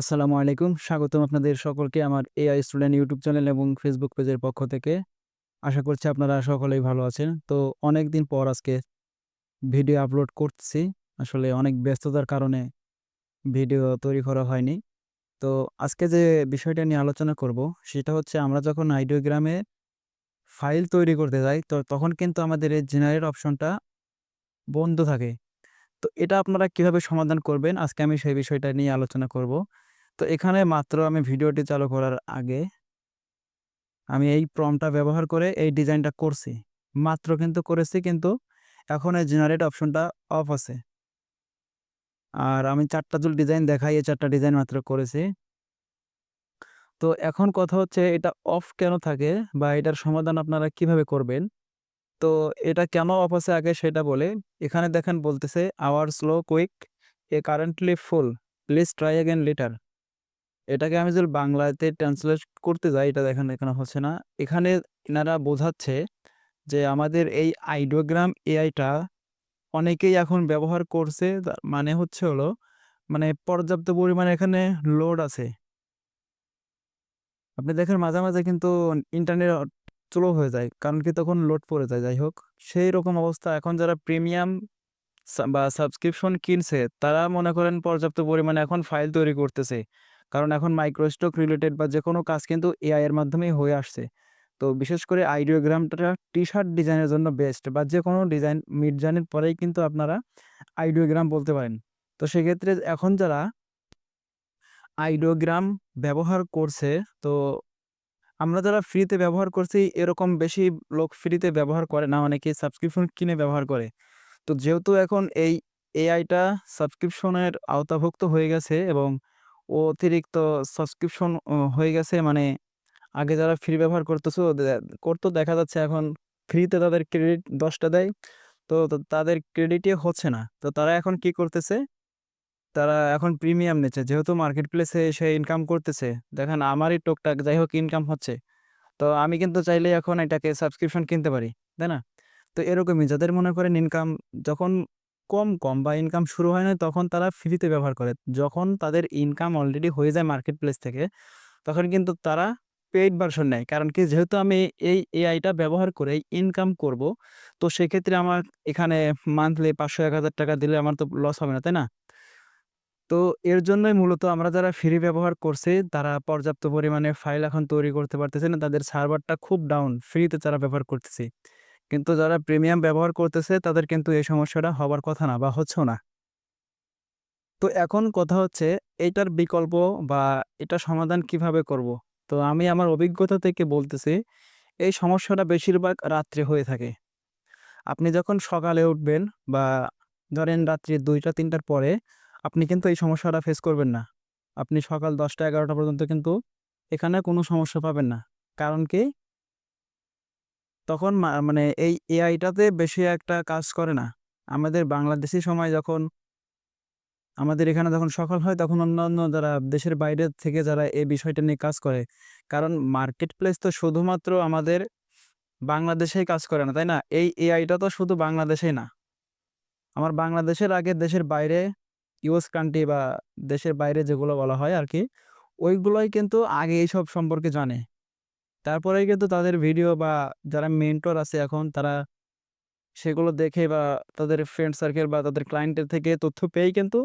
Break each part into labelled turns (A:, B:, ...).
A: আসসালামু আলাইকুম। স্বাগতম আপনাদের সকলকে আমার এআই স্টুডেন্ট ইউটিউব চ্যানেল এবং ফেসবুক পেজের পক্ষ থেকে। আশা করছি আপনারা সকলেই ভালো আছেন। তো অনেক দিন পর আজকে ভিডিও আপলোড করছি আসলে অনেক ব্যস্ততার কারণে ভিডিও তৈরি করা হয়নি। তো আজকে যে বিষয়টা নিয়ে আলোচনা করব, সেটা হচ্ছে আমরা যখন আইডিওগ্রামে ফাইল তৈরি করতে যাই, তো তখন কিন্তু আমাদের এই জেনারেট অপশনটা বন্ধ থাকে। তো এটা আপনারা কীভাবে সমাধান করবেন আজকে আমি সেই বিষয়টা নিয়ে আলোচনা করব। তো এখানে মাত্র আমি ভিডিওটি চালু করার আগে আমি এই প্রম্পটটা ব্যবহার করে এই ডিজাইনটা করছি। মাত্র কিন্তু করেছি, কিন্তু এখন এই জেনারেট অপশনটা অফ আছে। আর আমি ৪ টা যদি ডিজাইন দেখাই, এই চারটা ডিজাইন মাত্র করেছি। তো এখন কথা হচ্ছে, এটা অফ কেন থাকে বা এটার সমাধান আপনারা কীভাবে করবেন? তো এটা কেন অফ আছে আগে সেটা বলে এখানে দেখেন বলতেছে our slow quick a currently full please try again later. এটাকে আমি যদি বাংলাতে ট্রান্সলেট করতে যাই এটা দেখেন এখানে হচ্ছে না। এখানে এনারা বোঝাচ্ছে যে আমাদের এই আইডিওগ্রাম এআইটা অনেকেই এখন ব্যবহার করছে। মানে হচ্ছে হলো মানে পর্যাপ্ত পরিমাণে এখানে লোড আছে। আপনি দেখেন মাঝে, মাঝে কিন্তু ইন্টারনেট স্লো হয়ে যায়। কারণ কি তখন লোড পড়ে যায়। যাই হোক, সেই রকম অবস্থা এখন যারা প্রিমিয়াম বা সাবস্ক্রিপশন কিনছে তারা মনে করেন পর্যাপ্ত পরিমাণে এখন ফাইল তৈরি করতেছে। কারণ এখন মাইক্রোস্টক রিলেটেড বা যে কোনো কাজ কিন্তু এআই এর মাধ্যমেই হয়ে আসছে। তো বিশেষ করে আইডিওগ্রামটা টি-শার্ট ডিজাইনের জন্য বেস্ট বা যে কোনো ডিজাইন মিডজার্নির পরেই কিন্তু আপনারা আইডিওগ্রাম বলতে পারেন। তো সেক্ষেত্রে এখন যারা আইডিওগ্রাম ব্যবহার করছে, তো আমরা যারা ফ্রিতে ব্যবহার করছি, এরকম বেশি লোক ফ্রিতে ব্যবহার করে না। অনেকে সাবস্ক্রিপশন কিনে ব্যবহার করে। তো যেহেতু এখন এই এআইটা সাবস্ক্রিপশনের আওতাভুক্ত হয়ে গেছে এবং অতিরিক্ত সাবস্ক্রিপশন হয়ে গেছে মানে আগে যারা ফ্রি ব্যবহার করতেছো করতো, দেখা যাচ্ছে এখন ফ্রিতে তাদের ক্রেডিট দশটা দেয়। তো তাদের ক্রেডিটই হচ্ছে না। তো তারা এখন কি করতেছে? তারা এখন প্রিমিয়াম নিচ্ছে। যেহেতু মার্কেট প্লেসে সে ইনকাম করতেছে। দেখেন আমারই টুকটাক যাই হোক ইনকাম হচ্ছে। তো আমি কিন্তু চাইলেই এখন এটাকে সাবস্ক্রিপশন কিনতে পারি। তাই না? তো এরকমই, যাদের মনে করেন ইনকাম যখন কম, কম বা ইনকাম শুরু হয় না তখন তারা ফ্রিতে ব্যবহার করে। যখন তাদের ইনকাম অলরেডি হয়ে যায় মার্কেট প্লেস থেকে তখন কিন্তু তারা পেইড ভার্সন নেয়। কারণ কি যেহেতু আমি এই এআইটা ব্যবহার করেই ইনকাম করব। তো সেক্ষেত্রে আমার এখানে মান্থলি পাঁচশো এক হাজার টাকা দিলে আমার তো লস হবে না। তাই না? তো এর জন্যই মূলত আমরা যারা ফ্রি ব্যবহার করছি তারা পর্যাপ্ত পরিমাণে ফাইল এখন তৈরি করতে পারতেছে না। তাদের সার্ভারটা খুব ডাউন। ফ্রিতে তারা ব্যবহার করতেছি। কিন্তু যারা প্রিমিয়াম ব্যবহার করতেছে, তাদের কিন্তু এই সমস্যাটা হবার কথা না বা হচ্ছেও না। তো এখন কথা হচ্ছে এটার বিকল্প বা এটা সমাধান কীভাবে করব? তো আমি আমার অভিজ্ঞতা থেকে বলতেছি, এই সমস্যাটা বেশিরভাগ রাত্রে হয়ে থাকে। আপনি যখন সকালে উঠবেন বা ধরেন রাত্রি ২টা ৩টার পরে, আপনি কিন্তু এই সমস্যাটা ফেস করবেন না। আপনি সকাল ১০টা ১১টা পর্যন্ত কিন্তু এখানে কোনো সমস্যা পাবেন না। কারণ কি? তখন মানে এই এআইটাতে বেশি একটা কাজ করে না। আমাদের বাংলাদেশী সময় যখন আমাদের এখানে যখন সকাল হয় তখন অন্যান্য যারা দেশের বাইরে থেকে যারা এই বিষয়টা নিয়ে কাজ করে। কারণ মার্কেট প্লেস তো শুধুমাত্র আমাদের বাংলাদেশেই কাজ করে না, তাই না? এই এআইটা তো শুধু বাংলাদেশেই না। আমার বাংলাদেশের আগে দেশের বাইরে ইউএস কান্ট্রি বা দেশের বাইরে যেগুলো বলা হয় আর কি ওইগুলোই কিন্তু আগে এইসব সম্পর্কে জানে। তারপরেই কিন্তু তাদের ভিডিও বা যারা মেন্টর আছে এখন, তারা সেগুলো দেখে বা তাদের ফ্রেন্ড সার্কেল বা তাদের ক্লায়েন্টের থেকে তথ্য পেয়েই কিন্তু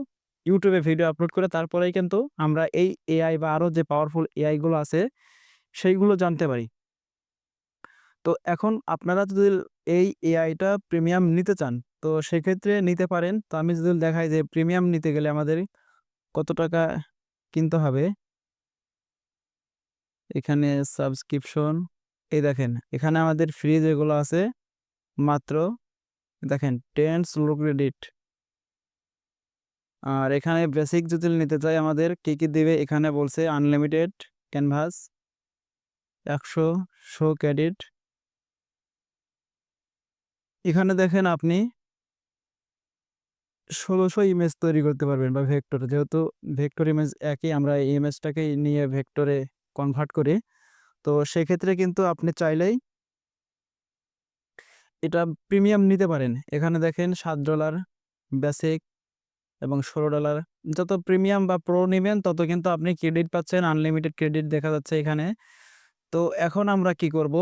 A: ইউটিউবে ভিডিও আপলোড করে, তারপরেই কিন্তু আমরা এই এআই বা আরও যে পাওয়ারফুল এআইগুলো আছে, সেইগুলো জানতে পারি। তো এখন আপনারা যদি এই এআইটা প্রিমিয়াম নিতে চান, তো সেক্ষেত্রে নিতে পারেন। তো আমি যদি দেখাই যে প্রিমিয়াম নিতে গেলে আমাদের কত টাকা কিনতে হবে? এখানে সাবস্ক্রিপশন এই দেখেন এখানে আমাদের ফ্রি যেগুলো আছে মাত্র দেখেন 10 স্লো ক্রেডিট। আর এখানে বেসিক যদি নিতে চাই আমাদের কি, কি দিবে এখানে বলছে আনলিমিটেড ক্যানভাস ১০০ শো ক্রেডিট। এখানে দেখেন আপনি ষোলোশো ইমেজ তৈরি করতে পারবেন বা ভেক্টর যেহেতু ভেক্টর ইমেজ একই আমরা এই ইমেজটাকেই নিয়ে ভেক্টরে কনভার্ট করি। তো সেক্ষেত্রে কিন্তু আপনি চাইলেই এটা প্রিমিয়াম নিতে পারেন। এখানে দেখেন সাত ডলার বেসিক এবং $১৬ যত প্রিমিয়াম বা প্রো নেবেন তত কিন্তু আপনি ক্রেডিট পাচ্ছেন আনলিমিটেড ক্রেডিট দেখা যাচ্ছে এখানে। তো এখন আমরা কি করব?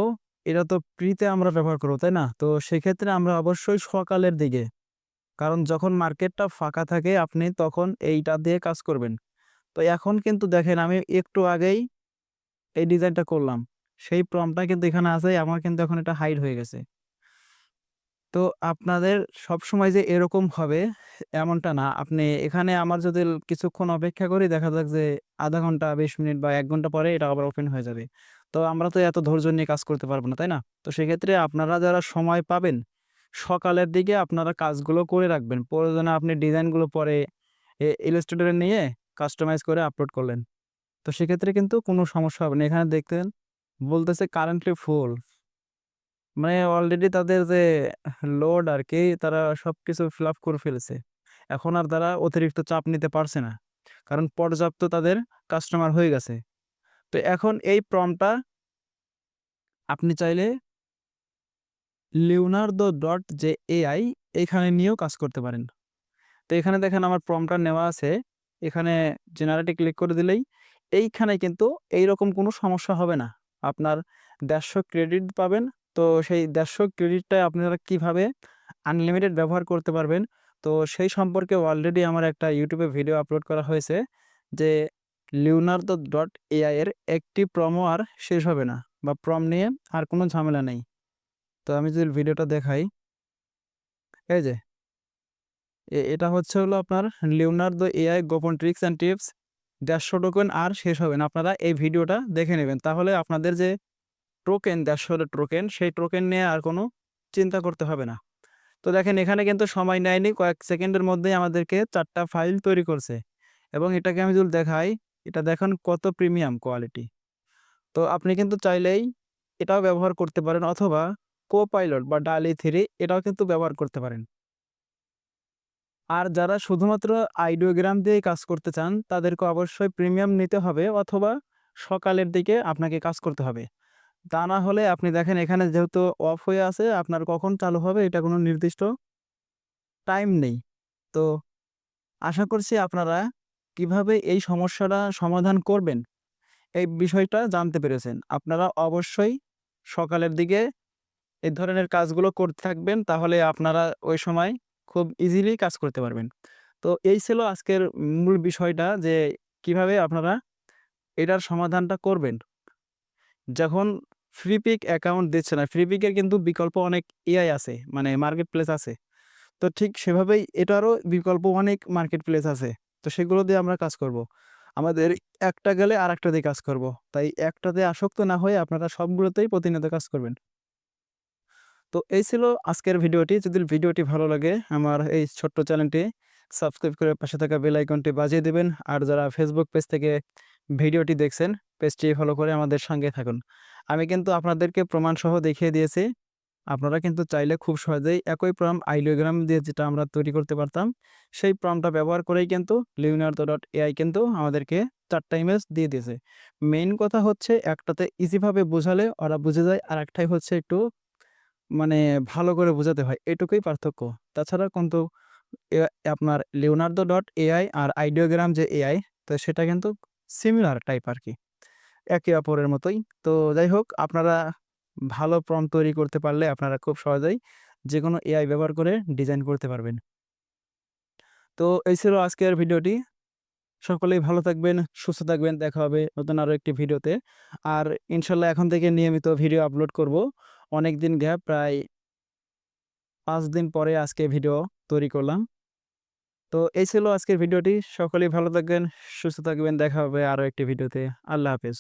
A: এটা তো ফ্রিতে আমরা ব্যবহার করব, তাই না? তো সেক্ষেত্রে আমরা অবশ্যই সকালের দিকে কারণ যখন মার্কেটটা ফাঁকা থাকে আপনি তখন এইটা দিয়ে কাজ করবেন। তো এখন কিন্তু দেখেন আমি একটু আগেই এই ডিজাইনটা করলাম। সেই প্রম্পটটা কিন্তু এখানে আছে আমার কিন্তু এখন এটা হাইড হয়ে গেছে। তো আপনাদের সবসময় যে এরকম হবে এমনটা না। আপনি এখানে আমার যদি কিছুক্ষণ অপেক্ষা করি দেখা যাক যে আধা ঘণ্টা ২০ মিনিট বা এক ঘণ্টা পরে এটা আবার ওপেন হয়ে যাবে। তো আমরা তো এত ধৈর্য নিয়ে কাজ করতে পারব না, তাই না? তো সেক্ষেত্রে আপনারা যারা সময় পাবেন, সকালের দিকে আপনারা কাজগুলো করে রাখবেন। প্রয়োজনে আপনি ডিজাইনগুলো পরে Illustrator নিয়ে কাস্টমাইজ করে আপলোড করলেন। তো সেক্ষেত্রে কিন্তু কোনো সমস্যা হবে না। এখানে দেখতেন, বলতেছে কারেন্টলি ফুল। মানে অলরেডি তাদের যে লোড আর কি, তারা সব কিছু ফিল আপ করে ফেলেছে। এখন আর তারা অতিরিক্ত চাপ নিতে পারছে না। কারণ পর্যাপ্ত তাদের কাস্টমার হয়ে গেছে। তো এখন এই প্রম্পটটা আপনি চাইলে leonardo.ai এখানে নিয়েও কাজ করতে পারেন। তো এখানে দেখেন আমার প্রম্পটটা নেওয়া আছে। এখানে জেনারেট ক্লিক করে দিলেই এইখানে কিন্তু এইরকম কোনো সমস্যা হবে না। আপনার ১৫০ ক্রেডিট পাবেন। তো সেই ১৫০ ক্রেডিটটাই আপনারা কীভাবে আনলিমিটেড ব্যবহার করতে পারবেন। তো সেই সম্পর্কে অলরেডি আমার একটা ইউটিউবে ভিডিও আপলোড করা হয়েছে যে leonardo.ai এর একটি প্রমও আর শেষ হবে না বা প্রম নিয়ে আর কোনো ঝামেলা নেই। তো আমি যদি ভিডিওটা দেখাই এই যে এটা হচ্ছে হলো আপনার লিওনার্দো এআই গোপন ট্রিক্স অ্যান্ড টিপস ১৫০ টোকেন আর শেষ হবে না। আপনারা এই ভিডিওটা দেখে নেবেন। তাহলে আপনাদের যে টোকেন ১৫০ টোকেন সেই টোকেন নিয়ে আর কোনো চিন্তা করতে হবে না। তো দেখেন এখানে কিন্তু সময় নেয়নি কয়েক সেকেন্ডের মধ্যেই আমাদেরকে চারটা ফাইল তৈরি করছে। এবং এটাকে আমি যদি দেখাই, এটা দেখেন কত প্রিমিয়াম কোয়ালিটি। তো আপনি কিন্তু চাইলেই এটাও ব্যবহার করতে পারেন অথবা Copilot বা DALL-E 3 এটাও কিন্তু ব্যবহার করতে পারেন। আর যারা শুধুমাত্র আইডিওগ্রাম দিয়েই কাজ করতে চান, তাদেরকে অবশ্যই প্রিমিয়াম নিতে হবে অথবা সকালের দিকে আপনাকে কাজ করতে হবে। তা না হলে আপনি দেখেন এখানে যেহেতু অফ হয়ে আছে, আপনার কখন চালু হবে এটা কোনো নির্দিষ্ট টাইম নেই। তো আশা করছি আপনারা কীভাবে এই সমস্যাটা সমাধান করবেন এই বিষয়টা জানতে পেরেছেন। আপনারা অবশ্যই সকালের দিকে এই ধরনের কাজগুলো করতে থাকবেন, তাহলে আপনারা ওই সময় খুব ইজিলি কাজ করতে পারবেন। তো এই ছিল আজকের মূল বিষয়টা যে কীভাবে আপনারা এটার সমাধানটা করবেন। যখন ফ্রি পিক অ্যাকাউন্ট দিচ্ছে না, ফ্রি পিকের কিন্তু বিকল্প অনেক এআই আছে মানে মার্কেট প্লেস আছে। তো ঠিক সেভাবেই এটারও বিকল্প অনেক মার্কেট প্লেস আছে। তো সেগুলো দিয়ে আমরা কাজ করব। আমাদের একটা গেলে আরেকটা দিয়ে কাজ করব। তাই একটাতে আসক্ত না হয়ে আপনারা সবগুলোতেই প্রতিনিয়ত কাজ করবেন। তো এই ছিল আজকের ভিডিওটি। যদি ভিডিওটি ভালো লাগে, আমার এই ছোট্ট চ্যানেলটি সাবস্ক্রাইব করে পাশে থাকা বেল আইকনটি বাজিয়ে দেবেন আর যারা ফেসবুক পেজ থেকে ভিডিওটি দেখছেন পেজটি ফলো করে আমাদের সঙ্গে থাকুন। আমি কিন্তু আপনাদেরকে প্রমাণসহ দেখিয়ে দিয়েছি। আপনারা কিন্তু চাইলে খুব সহজেই একই প্রম্পট আইডিওগ্রাম দিয়ে যেটা আমরা তৈরি করতে পারতাম, সেই প্রম্পটটা ব্যবহার করেই কিন্তু লিউনার্দো ডট এআই কিন্তু আমাদেরকে চারটা ইমেজ দিয়ে দিয়েছে। মেইন কথা হচ্ছে, একটাতে ইজিভাবে বোঝালে ওরা বুঝে যায়, আরেকটাই হচ্ছে একটু মানে ভালো করে বোঝাতে হয়। এটুকুই পার্থক্য। তাছাড়া কিন্তু আপনার এআই আর আইডিওগ্রাম যে এআই তো সেটা কিন্তু সিমিলার টাইপ আর কি একে অপরের মতোই। তো যাই হোক, আপনারা ভালো প্রম্পট তৈরি করতে পারলে আপনারা খুব সহজেই যে কোনো এআই ব্যবহার করে ডিজাইন করতে পারবেন। তো এই ছিল আজকের ভিডিওটি। সকলেই ভালো থাকবেন, সুস্থ থাকবেন। দেখা হবে নতুন আরও একটি ভিডিওতে। আর ইনশাল্লাহ এখন থেকে নিয়মিত ভিডিও আপলোড করব। অনেক দিন গ্যাপ প্রায় পাঁচ দিন পরে আজকে ভিডিও তৈরি করলাম। তো এই ছিল আজকের ভিডিওটি। সকলেই ভালো থাকবেন, সুস্থ থাকবেন। দেখা হবে আরও একটি ভিডিওতে। আল্লাহ হাফেজ।